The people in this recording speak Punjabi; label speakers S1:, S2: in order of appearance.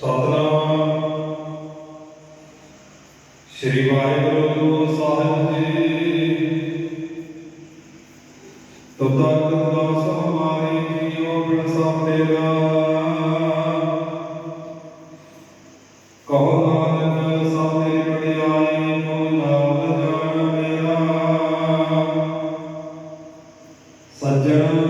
S1: ਸਤਨਾਮ ਸ੍ਰੀ ਵਾਹਿਗੁਰੂ ਸਾਹਿਬ ਜੀ। ਤਤਾ ਕਰਦਾ ਸਮਾਰੀ ਜੀਉ ਪ੍ਰਸਾਦ ਦੇਗਾ ਕਹੋ ਨਾਨਕ ਸਾਦੇ ਪੜਿਆਈ ਕੋ ਨਾਮ ਜਾਣ ਮੇਰਾ। ਸੱਜਣ